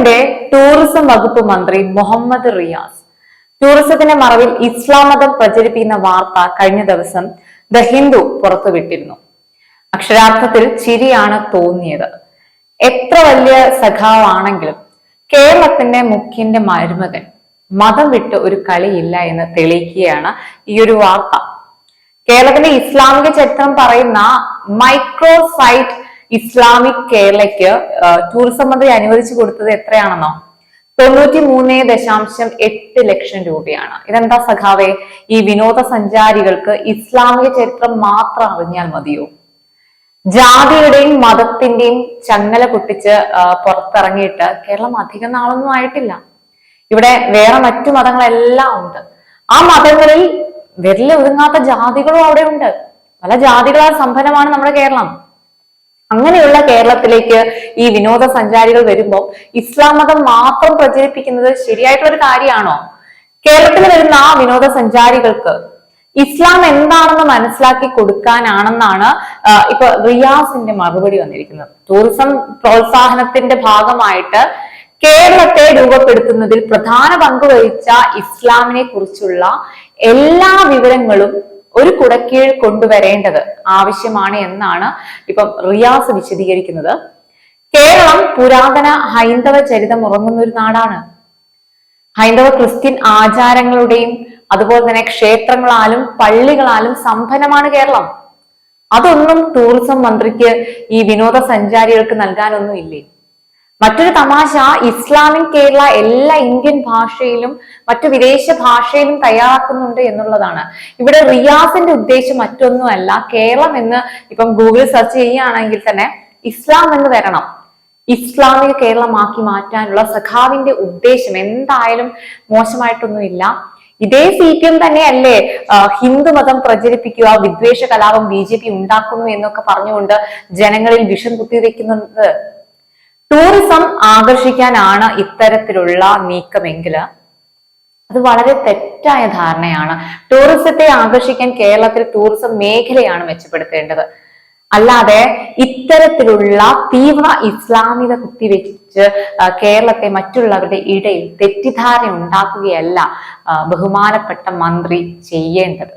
കേരളത്തിന്റെ ടൂറിസം വകുപ്പ് മന്ത്രി മുഹമ്മദ് റിയാസ്. ടൂറിസത്തിന്റെ മറവിൽ ഇസ്ലാം മതം പ്രചരിപ്പിക്കുന്ന വാർത്ത കഴിഞ്ഞ ദിവസം ദ ഹിന്ദു പുറത്തുവിട്ടിരുന്നു. അക്ഷരാർത്ഥത്തിൽ ചിരിയാണ് തോന്നിയത്. എത്ര വലിയ സഖാവാണെങ്കിലും കേരളത്തിന്റെ മുഖ്യന്റെ മരുമകൻ മതം വിട്ട് ഒരു കളിയില്ല എന്ന് തെളിയിക്കുകയാണ് ഈ ഒരു വാർത്ത. കേരളത്തിന്റെ ഇസ്ലാമിക ചരിത്രം പറയുന്ന മൈക്രോസൈറ്റ് ഇസ്ലാമിക് കേരളയ്ക്ക് ടൂറിസം മന്ത്രി അനുവദിച്ചു കൊടുത്തത് എത്രയാണെന്നോ? തൊണ്ണൂറ്റി മൂന്ന് ദശാംശം എട്ട് ലക്ഷം രൂപയാണ്. ഇതെന്താ സഖാവെ? ഈ വിനോദസഞ്ചാരികൾക്ക് ഇസ്ലാമിക ചരിത്രം മാത്രം അറിഞ്ഞാൽ മതിയോ? ജാതിയുടെയും മതത്തിന്റെയും ചങ്ങല പൊട്ടിച്ച് പുറത്തിറങ്ങിയിട്ട് കേരളം അധികം നാളൊന്നും ആയിട്ടില്ല. ഇവിടെ വേറെ മറ്റു മതങ്ങളെല്ലാം ഉണ്ട്. ആ മതങ്ങളിൽ വിരലിൽ ഒതുങ്ങാത്ത ജാതികളും അവിടെ ഉണ്ട്. പല ജാതികളാൽ സമ്പന്നമാണ് നമ്മുടെ കേരളം. അങ്ങനെയുള്ള കേരളത്തിലേക്ക് ഈ വിനോദസഞ്ചാരികൾ വരുമ്പോൾ ഇസ്ലാം മതം മാത്രം പ്രചരിപ്പിക്കുന്നത് ശരിയായിട്ടുള്ള ഒരു കാര്യമാണോ? കേരളത്തിൽ വരുന്ന ആ വിനോദസഞ്ചാരികൾക്ക് ഇസ്ലാം എന്താണെന്ന് മനസ്സിലാക്കി കൊടുക്കാനാണെന്നാണ് ഇപ്പൊ റിയാസിന്റെ മറുപടി വന്നിരിക്കുന്നത്. ടൂറിസം പ്രോത്സാഹനത്തിന്റെ ഭാഗമായിട്ട് കേരളത്തെ രൂപപ്പെടുത്തുന്നതിൽ പ്രധാന പങ്ക് വഹിച്ച ഇസ്ലാമിനെ കുറിച്ചുള്ള എല്ലാ വിവരങ്ങളും ഒരു കുടക്കീഴ് കൊണ്ടുവരേണ്ടത് ആവശ്യമാണ് എന്നാണ് ഇപ്പം റിയാസ് വിശദീകരിക്കുന്നത്. കേരളം പുരാതന ഹൈന്ദവ ചരിതം ഉറങ്ങുന്ന ഒരു നാടാണ്. ഹൈന്ദവ ക്രിസ്ത്യൻ ആചാരങ്ങളുടെയും അതുപോലെ തന്നെ ക്ഷേത്രങ്ങളാലും പള്ളികളാലും സമ്പന്നമാണ് കേരളം. അതൊന്നും ടൂറിസം മന്ത്രിക്ക് ഈ വിനോദസഞ്ചാരികൾക്ക് നൽകാനൊന്നും ഇല്ലേ മറ്റൊരു തമാശ ഇസ്ലാമിക് കേരള എല്ലാ ഇന്ത്യൻ ഭാഷയിലും മറ്റു വിദേശ ഭാഷയിലും തയ്യാറാക്കുന്നുണ്ട് എന്നുള്ളതാണ്. ഇവിടെ റിയാസിന്റെ ഉദ്ദേശം മറ്റൊന്നുമല്ല. കേരളം എന്ന് ഇപ്പം ഗൂഗിൾ സെർച്ച് ചെയ്യുകയാണെങ്കിൽ തന്നെ ഇസ്ലാം എന്ന് വരണം. ഇസ്ലാമിക കേരളമാക്കി മാറ്റാനുള്ള സഖാവിന്റെ ഉദ്ദേശം എന്തായാലും മോശമായിട്ടൊന്നുമില്ല. ഇതേ സി പി എം തന്നെയല്ലേ ഹിന്ദുമതം ഹിന്ദു മതം പ്രചരിപ്പിക്കുക വിദ്വേഷ കലാപം ബി ജെ പി ഉണ്ടാക്കുന്നു എന്നൊക്കെ പറഞ്ഞുകൊണ്ട് ജനങ്ങളിൽ വിഷം കുത്തിവെക്കുന്നത്. ടൂറിസം ആകർഷിക്കാനാണ് ഇത്തരത്തിലുള്ള നീക്കമെങ്കിൽ അത് വളരെ തെറ്റായ ധാരണയാണ്. ടൂറിസത്തെ ആകർഷിക്കാൻ കേരളത്തിൽ ടൂറിസം മേഖലയാണ് മെച്ചപ്പെടുത്തേണ്ടത്. അല്ലാതെ ഇത്തരത്തിലുള്ള തീവ്ര ഇസ്ലാമിക കുത്തിവെച്ച് കേരളത്തെ മറ്റുള്ളവരുടെ ഇടയിൽ തെറ്റിദ്ധാരണ ഉണ്ടാക്കുകയല്ല ബഹുമാനപ്പെട്ട മന്ത്രി ചെയ്യേണ്ടത്.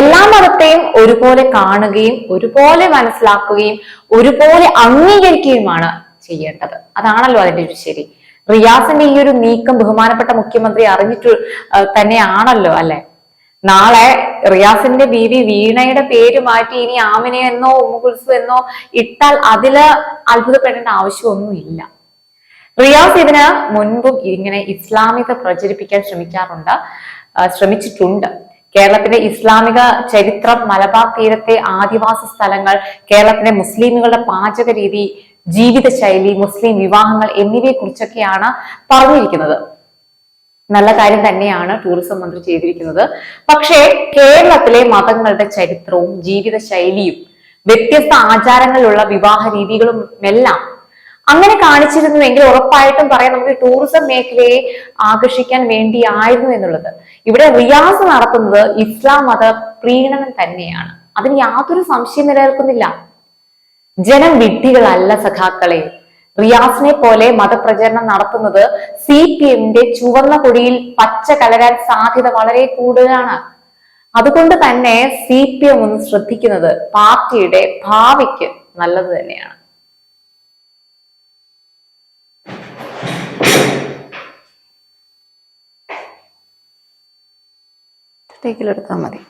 എല്ലാ മതത്തെയും ഒരുപോലെ കാണുകയും ഒരുപോലെ മനസ്സിലാക്കുകയും ഒരുപോലെ അംഗീകരിക്കുകയുമാണ് ചെയ്യേണ്ടത്. അതാണല്ലോ അതിന്റെ ഒരു ശരി. റിയാസിന്റെ ഈ ഒരു നീക്കം ബഹുമാനപ്പെട്ട മുഖ്യമന്ത്രി അറിഞ്ഞിട്ട് തന്നെയാണല്ലോ അല്ലെ? നാളെ റിയാസിന്റെ ബീവി വീണയുടെ പേര് മാറ്റി ഇനി ആമിനെ എന്നോ ഉമ്മുകുൽസു എന്നോ ഇട്ടാൽ അതിൽ അത്ഭുതപ്പെടേണ്ട ആവശ്യമൊന്നുമില്ല. റിയാസ് ഇതിന് മുൻപും ഇങ്ങനെ ഇസ്ലാമിക പ്രചരിപ്പിക്കാൻ ശ്രമിക്കാറുണ്ട് ശ്രമിച്ചിട്ടുണ്ട്. കേരളത്തിന്റെ ഇസ്ലാമിക ചരിത്രം മലബാർ തീരത്തെ ആദിവാസി സ്ഥലങ്ങൾ കേരളത്തിലെ മുസ്ലിമുകളുടെ പാചക രീതി ജീവിതശൈലി മുസ്ലിം വിവാഹങ്ങൾ എന്നിവയെ കുറിച്ചൊക്കെയാണ് പറഞ്ഞിരിക്കുന്നത്. നല്ല കാര്യം തന്നെയാണ് ടൂറിസം മന്ത്രി ചെയ്തിരിക്കുന്നത്. പക്ഷേ കേരളത്തിലെ മതങ്ങളുടെ ചരിത്രവും ജീവിതശൈലിയും വ്യത്യസ്ത ആചാരങ്ങളിലുള്ള വിവാഹ രീതികളും എല്ലാം അങ്ങനെ കാണിച്ചിരുന്നുവെങ്കിൽ ഉറപ്പായിട്ടും പറയാം നമുക്ക് ടൂറിസം മേഖലയെ ആകർഷിക്കാൻ വേണ്ടിയായിരുന്നു എന്നുള്ളത്. ഇവിടെ റിയാസ് നടത്തുന്നത് ഇസ്ലാം മത പ്രീണനം തന്നെയാണ്. അതിന് യാതൊരു സംശയം നിലനിൽക്കുന്നില്ല. ജനം വിഡ്ഢികളല്ല സഖാക്കളെ. റിയാസിനെ പോലെ മതപ്രചരണം നടത്തുന്നത് സി പി എമ്മിന്റെ ചുവന്ന കൊടിയിൽ പച്ച കലരാൻ സാധ്യത വളരെ കൂടുതലാണ്. അതുകൊണ്ട് തന്നെ സി പി എം ഒന്ന് ശ്രദ്ധിക്കുന്നത് പാർട്ടിയുടെ ഭാവിക്ക് നല്ലത് തന്നെയാണ്. ടേക്കിലെടുത്താൽ മതി